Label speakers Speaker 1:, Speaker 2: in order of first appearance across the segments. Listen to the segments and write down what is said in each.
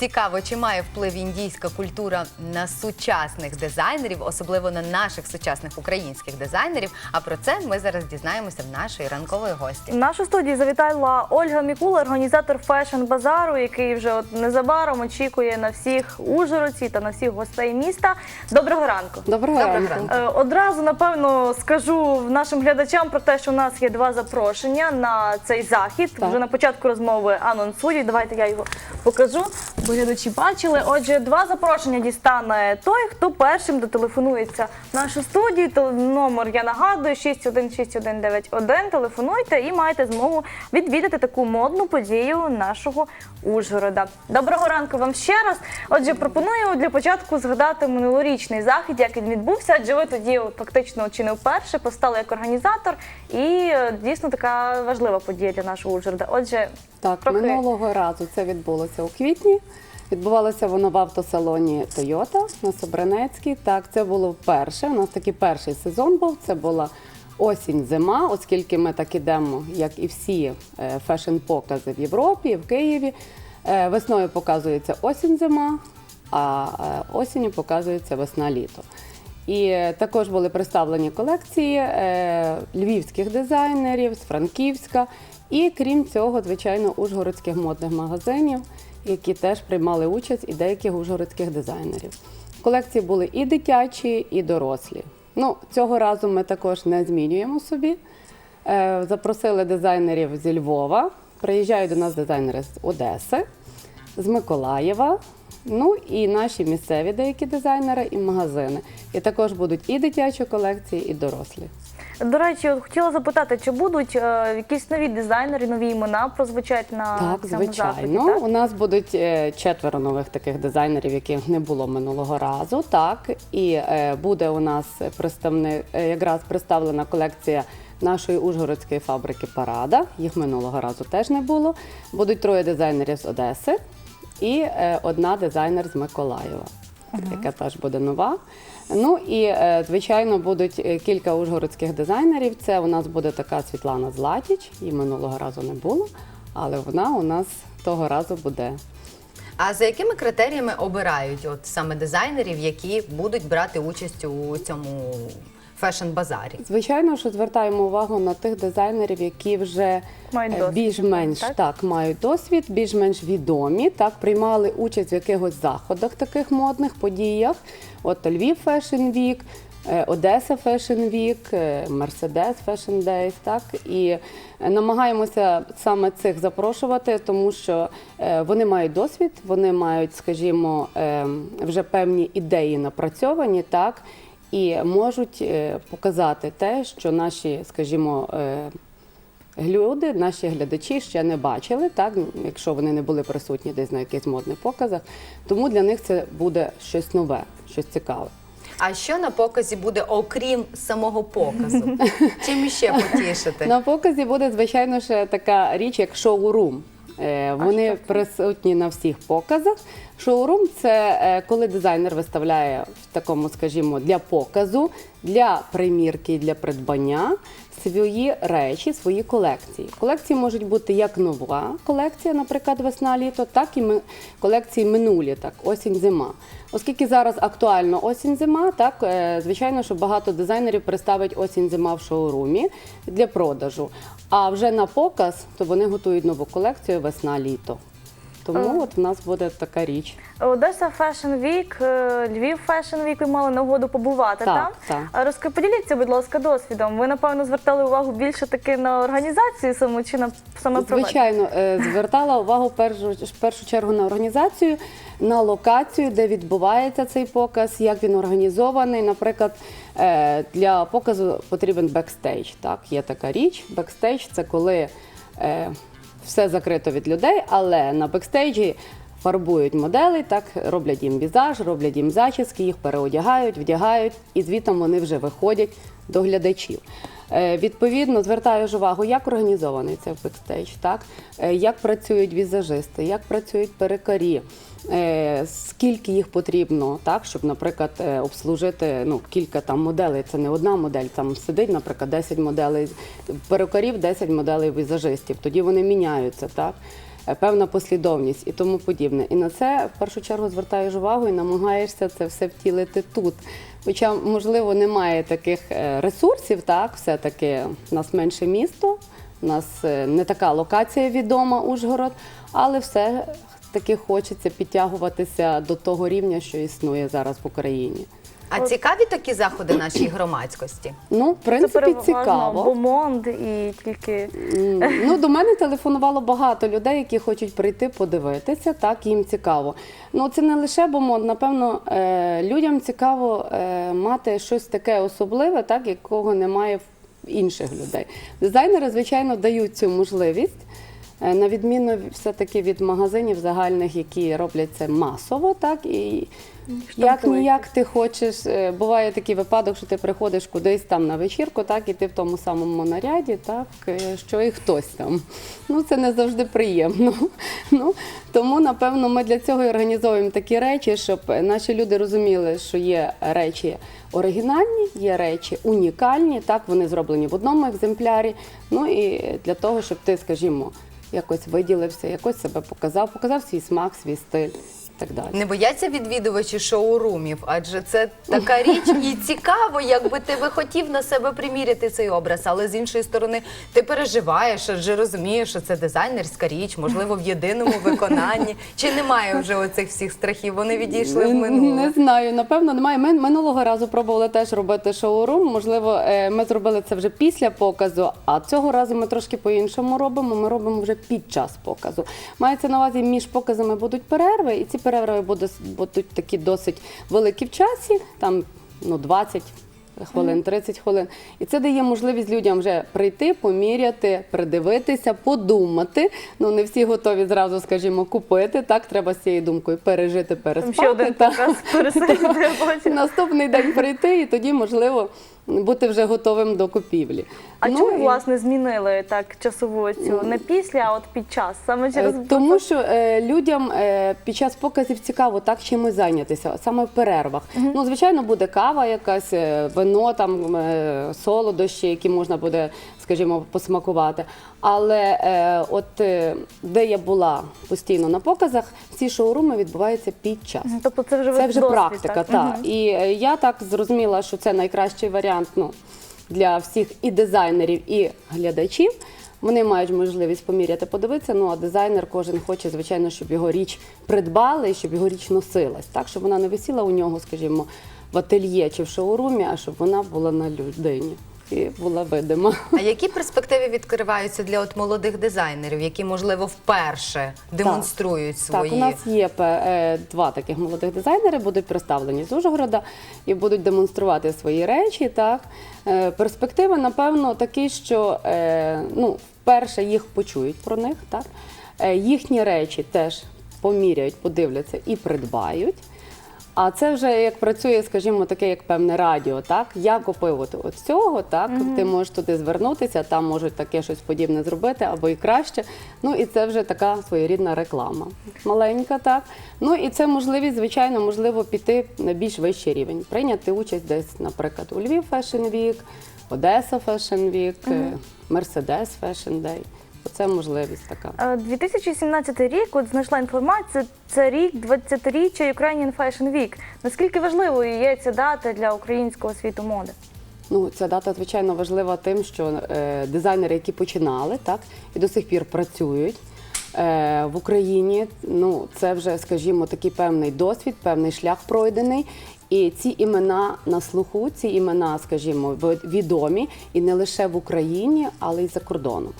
Speaker 1: Цікаво, чи має вплив індійська культура на сучасних дизайнерів, особливо на наших сучасних українських дизайнерів. А про це ми зараз дізнаємося в нашої ранкової гості.
Speaker 2: В нашу студію завітала Ольга Мікула, організатор фешн базару, який вже от незабаром очікує на всіх ужгородців та на всіх гостей міста. Доброго ранку.
Speaker 3: Доброго,
Speaker 1: Доброго
Speaker 3: ранку.
Speaker 1: ранку.
Speaker 2: Е, Одразу напевно скажу нашим глядачам про те, що у нас є два запрошення на цей захід.
Speaker 3: Так.
Speaker 2: Вже на початку розмови анонсую. Давайте я його покажу, бо глядачі бачили. Отже, два запрошення дістане той, хто першим дотелефонується в нашу студію. То номер я нагадую 616191. Телефонуйте і маєте змогу відвідати таку модну подію нашого Ужгорода. Доброго ранку вам ще раз. Отже, пропоную для початку згадати минулорічний захід, як він відбувся, адже ви тоді фактично чи не вперше постали як організатор, і е, дійсно така важлива подія для нашого Ужгорода. Отже,
Speaker 3: Так,
Speaker 2: трохи
Speaker 3: минулого разу це відбулося у квітні. Відбувалося воно в автосалоні Toyota на Собранецькій. Так, це було вперше. У нас такий перший сезон був. Це була осінь-зима, оскільки ми так ідемо, як і всі е, фешн-покази в Європі, в Києві. Е, Весною показується осінь-зима, а е, осінню показується весна-літо. І також були представлені колекції львівських дизайнерів з Франківська. І крім цього, звичайно, ужгородських модних магазинів, які теж приймали участь, і деяких ужгородських дизайнерів. Колекції були і дитячі, і дорослі. Ну, цього разу ми також не змінюємо собі. Е, Запросили дизайнерів зі Львова. Приїжджають до нас дизайнери з Одеси, з Миколаєва. Ну і наші місцеві деякі дизайнери і магазини. І також будуть і дитячі колекції, і дорослі.
Speaker 2: До речі, от хотіла запитати, чи будуть е, якісь нові дизайнери, нові імена прозвучать на
Speaker 3: Так,
Speaker 2: цьому заході?
Speaker 3: звичайно.
Speaker 2: Так?
Speaker 3: У нас будуть е, четверо нових таких дизайнерів, яких не було минулого разу. Так, і е, буде у нас представник, е, якраз представлена колекція нашої ужгородської фабрики Парада. Їх минулого разу теж не було. Будуть троє дизайнерів з Одеси і е, одна дизайнер з Миколаєва, яка теж буде нова. Ну і е, звичайно будуть е, кілька ужгородських дизайнерів. Це у нас буде така Світлана Златіч, її минулого разу не було, але вона у нас того разу буде.
Speaker 1: А за якими критеріями обирають от саме дизайнерів, які будуть брати участь у цьому фешн-базарі?
Speaker 3: Звичайно, що звертаємо увагу на тих дизайнерів, які вже е, більш-менш
Speaker 2: так?
Speaker 3: так? мають досвід, більш-менш відомі, так приймали участь в якихось заходах, таких модних подіях. От Львів Fashion Week, е, Одеса Fashion Week, е, Мерседес Fashion Days, так? І е, намагаємося саме цих запрошувати, тому що вони мають досвід, вони мають, скажімо, вже певні ідеї напрацьовані, так? І можуть показати те, що наші, скажімо, люди, наші глядачі ще не бачили, так якщо вони не були присутні десь на якихось модних показах. Тому для них це буде щось нове, щось цікаве.
Speaker 1: А що на показі буде, окрім самого показу? Чим ще потішити?
Speaker 3: На показі буде звичайно ще така річ, як шоурум. Е, Вони присутні на всіх показах. Шоурум це е, коли дизайнер виставляє в такому, скажімо, для показу, для примірки, для придбання свої речі, свої колекції. Колекції можуть бути як нова колекція, наприклад, весна-літо, так і колекції минулі, так осінь-зима. Оскільки зараз актуально осінь-зима, так е, звичайно, що багато дизайнерів представить осінь-зима в шоурумі для продажу. А вже на показ то вони готують нову колекцію весна-літо. Тому от в нас буде така річ.
Speaker 2: Одеса Fashion Week, е, Львів Fashion Week, ви мали нагоду побувати
Speaker 3: Так,
Speaker 2: там.
Speaker 3: так.
Speaker 2: А поділіться, будь ласка, досвідом. Ви, напевно, звертали увагу більше таки на організацію саму чи на саме проведення?
Speaker 3: Звичайно, е, звертала увагу в першу, в першу чергу на організацію, на локацію, де відбувається цей показ, як він організований. Наприклад, е, для показу потрібен бекстейдж. Так, є така річ. Бекстейдж це коли е, все закрито від людей, але на бекстейджі. Фарбують моделей, так роблять їм візаж, роблять їм зачіски, їх переодягають, вдягають, і звітом вони вже виходять до глядачів. Е, Відповідно, звертаю ж увагу, як організований цей бекстейдж, так? Е, як працюють візажисти, як працюють перекарі, е, скільки їх потрібно, так, щоб, наприклад, обслужити ну, кілька там моделей. Це не одна модель, там сидить, наприклад, 10 моделей перукарів, 10 моделей візажистів. Тоді вони міняються. так. Е, певна послідовність і тому подібне. І на це в першу чергу звертаєш увагу і намагаєшся це все втілити тут. Хоча, можливо, немає таких е, ресурсів, так, все-таки у нас менше місто, у нас е, не така локація відома Ужгород, але все таки хочеться підтягуватися до того рівня, що існує зараз в Україні.
Speaker 1: А цікаві такі заходи нашій громадськості?
Speaker 3: Ну, в принципі,
Speaker 2: переважно
Speaker 3: цікаво.
Speaker 2: бомонд і тільки
Speaker 3: М, Ну, до мене телефонувало багато людей, які хочуть прийти подивитися, так їм цікаво. Ну, це не лише бомонд, напевно, е, людям цікаво е, мати щось таке особливе, так, якого немає в інших людей. Дизайнери, звичайно, дають цю можливість. Е, На відміну все-таки від магазинів загальних, які роблять це масово, так і як ніяк ти хочеш. е, Буває такий випадок, що ти приходиш кудись там на вечірку, так і ти в тому самому наряді, так е, що і хтось там. Ну це не завжди приємно. Ну тому напевно ми для цього і організовуємо такі речі, щоб наші люди розуміли, що є речі оригінальні, є речі унікальні. Так вони зроблені в одному екземплярі. Ну і для того, щоб ти, скажімо, якось виділився, якось себе показав, показав свій смак, свій стиль так далі.
Speaker 1: Не бояться відвідувачі шоурумів, адже це така річ і цікаво, якби ти би хотів на себе приміряти цей образ, але з іншої сторони ти переживаєш, адже розумієш, що це дизайнерська річ, можливо, в єдиному виконанні. Чи немає вже оцих всіх страхів? Вони відійшли в
Speaker 3: Не знаю, напевно, немає. Ми минулого разу пробували теж робити шоурум. Можливо, е, ми зробили це вже після показу, а цього разу ми трошки по-іншому робимо. Ми робимо вже під час показу. Мається на увазі, між показами будуть перерви, і ці перерви будуть, будуть такі досить великі в часі, там ну, 20 хвилин, 30 хвилин. І це дає можливість людям вже прийти, поміряти, придивитися, подумати. Ну не всі готові зразу, скажімо, купити. Так, треба з цією думкою пережити,
Speaker 2: там ще один
Speaker 3: так.
Speaker 2: показ пересидіти потім.
Speaker 3: Наступний день прийти, і тоді можливо бути вже готовим до купівлі.
Speaker 2: А
Speaker 3: Ну,
Speaker 2: чому
Speaker 3: і-
Speaker 2: власне змінили так часову цю не після, а от під час? Саме через
Speaker 3: Е, Тому що е, людям е, під час показів цікаво так чимось зайнятися, саме в перервах. Ну, звичайно, буде кава, якась е, вино, там е, солодощі, які можна буде, скажімо, посмакувати. Але е, от е, де я була постійно на показах, ці шоуруми відбуваються під час.
Speaker 2: тобто це вже
Speaker 3: Це вже
Speaker 2: досвід,
Speaker 3: практика, так.
Speaker 2: Мгм.
Speaker 3: І е, я так зрозуміла, що це найкращий варіант ну, для всіх і дизайнерів, і глядачів. Вони мають можливість поміряти, подивитися. Ну а дизайнер кожен хоче, звичайно, щоб його річ придбали, і щоб його річ носилась, так щоб вона не висіла у нього, скажімо, в ательє чи в шоурумі, а щоб вона була на людині і була видима.
Speaker 1: А які перспективи відкриваються для от молодих дизайнерів, які можливо вперше демонструють свої?
Speaker 3: Так, у нас є е, два таких молодих дизайнери, будуть представлені з Ужгорода і будуть демонструвати свої речі. Так. Е, Перспективи, напевно, такі, що е, ну, вперше їх почують про них. Так. Е, Їхні речі теж поміряють, подивляться і придбають. А це вже як працює, скажімо, таке як певне радіо. Так я купив от, цього, так ти можеш туди звернутися, там можуть таке щось подібне зробити або і краще. Ну і це вже така своєрідна реклама. Маленька, так. Ну і це можливість, звичайно, можливо, піти на більш вищий рівень, прийняти участь десь, наприклад, у Львів Fashion Week, Одеса Fashion Week, Мерседес Fashion Day. Оце можливість така.
Speaker 2: Е, 2017 рік, от знайшла інформацію, це рік 20-річчя Ukrainian Fashion Week. Наскільки важливою є ця дата для українського світу моди?
Speaker 3: Ну, ця дата звичайно важлива тим, що е, дизайнери, які починали, так і до сих пір працюють е, в Україні. Ну, це вже, скажімо, такий певний досвід, певний шлях пройдений. І ці імена на слуху, ці імена, скажімо, відомі і не лише в Україні, але й за кордоном.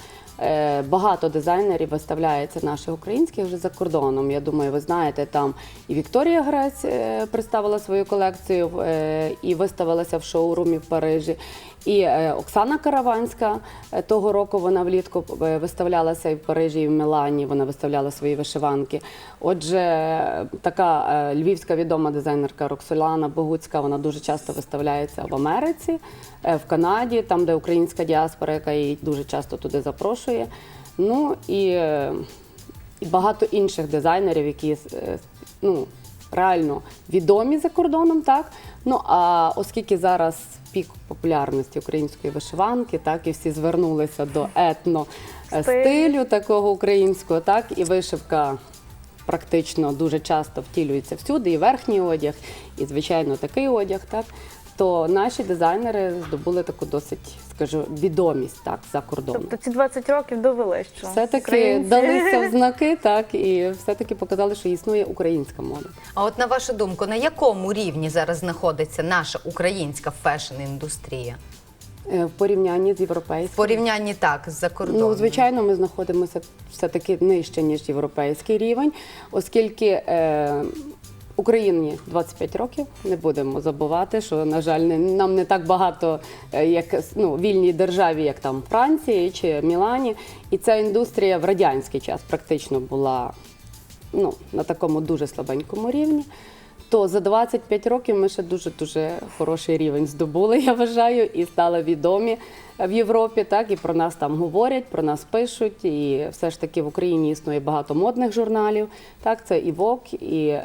Speaker 3: Е, Багато дизайнерів виставляється наших українських вже за кордоном. Я думаю, ви знаєте, там і Вікторія Грець е, представила свою колекцію е, і виставилася в шоурумі в Парижі. І е, Оксана Караванська е, того року вона влітку е, виставлялася і в Парижі, і в Мілані. Вона виставляла свої вишиванки. Отже, така львівська відома дизайнерка Роксолана Богуцька, вона дуже часто виставляється в Америці, в Канаді, там, де українська діаспора, яка її дуже часто туди запрошує. Ну і, і багато інших дизайнерів, які ну, реально відомі за кордоном, так Ну а оскільки зараз пік популярності української вишиванки, так і всі звернулися до етно е,
Speaker 2: Стилю.
Speaker 3: стилю такого українського, так і вишивка практично дуже часто втілюється всюди, і верхній одяг, і звичайно такий одяг, так. То наші дизайнери здобули таку досить, скажу, відомість так за кордоном.
Speaker 2: Тобто ці 20 років довели, що
Speaker 3: Все-таки
Speaker 2: українці-
Speaker 3: далися в знаки, так і все-таки показали, що існує українська мода.
Speaker 1: А от на вашу думку, на якому рівні зараз знаходиться наша українська фешн-індустрія?
Speaker 3: Е, В порівнянні з
Speaker 1: В порівнянні так з закордоном?
Speaker 3: Ну, звичайно, ми знаходимося все-таки нижче, ніж європейський рівень, оскільки е, Україні 25 років. Не будемо забувати, що, на жаль, не, нам не так багато, е, як ну, вільній державі, як там Франції чи Мілані. І ця індустрія в радянський час практично була ну, на такому дуже слабенькому рівні. То за 25 років ми ще дуже дуже хороший рівень здобули, я вважаю, і стали відомі в Європі. Так і про нас там говорять, про нас пишуть. І все ж таки в Україні існує багато модних журналів. Так, це і Vogue, і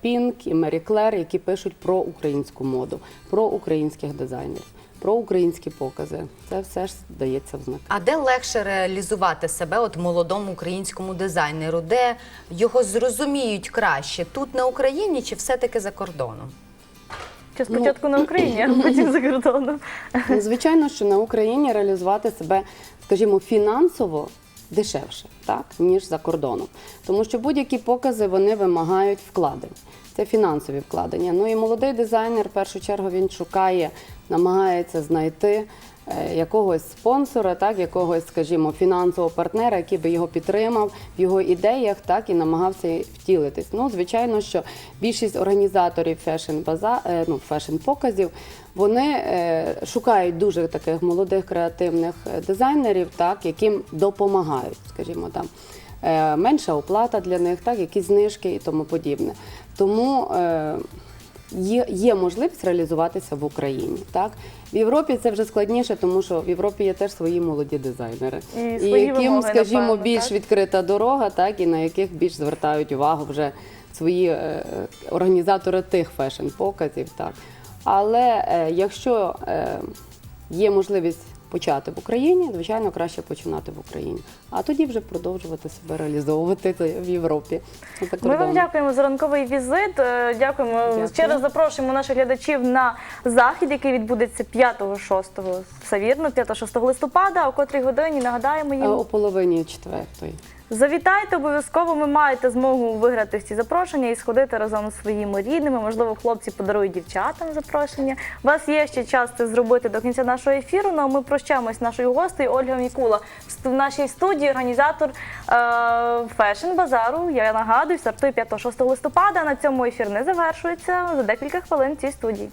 Speaker 3: Пінк, Pink, і Marie Claire, які пишуть про українську моду, про українських дизайнерів, про українські покази. Це все ж дається в знак.
Speaker 1: А де легше реалізувати себе от молодому українському дизайнеру? Де його зрозуміють краще? Тут на Україні чи все-таки за кордоном?
Speaker 2: Чи спочатку на Україні, а потім за кордоном.
Speaker 3: Ну, Звичайно, що на Україні реалізувати себе, скажімо, фінансово дешевше, так, ніж за кордоном. Тому що будь-які покази вони вимагають вкладень. Це фінансові вкладення. Ну і молодий дизайнер, в першу чергу, він шукає, намагається знайти е, якогось спонсора, так, якогось, скажімо, фінансового партнера, який би його підтримав в його ідеях, так і намагався втілитись. Ну, звичайно, що більшість організаторів фешн-база, е, ну, фешн-показів, вони е, шукають дуже таких молодих креативних дизайнерів, так, яким допомагають, скажімо там. Е, менша оплата для них, так, якісь знижки і тому подібне. Тому е, є, є можливість реалізуватися в Україні. Так? В Європі це вже складніше, тому що в Європі є теж свої молоді дизайнери,
Speaker 2: І
Speaker 3: і
Speaker 2: свої
Speaker 3: яким,
Speaker 2: вимоги,
Speaker 3: скажімо,
Speaker 2: напевно,
Speaker 3: більш
Speaker 2: так?
Speaker 3: відкрита дорога, так, і на яких більш звертають увагу вже свої е, організатори тих фешн-показів. Так. Але е, якщо е, є можливість почати в Україні, звичайно, краще починати в Україні, а тоді вже продовжувати себе реалізовувати в Європі.
Speaker 2: Ми вам дякуємо за ранковий візит. Е, Дякуємо.
Speaker 3: Дякую.
Speaker 2: Ще раз запрошуємо наших глядачів на захід, який відбудеться 5-6, все вірно, 5-6 листопада. О котрій годині нагадаємо
Speaker 3: Е,
Speaker 2: їм.
Speaker 3: О половині четвертої.
Speaker 2: Завітайте обов'язково. Ви маєте змогу виграти всі запрошення і сходити разом з своїми рідними. Можливо, хлопці подарують дівчатам запрошення. У вас є ще час це зробити до кінця нашого ефіру. Ну а ми прощаємось з нашою гостею Ольга Мікула. В нашій студії організатор фешн базару. Я нагадую, стартує 5-6 листопада. На цьому ефір не завершується за декілька хвилин в цій студії.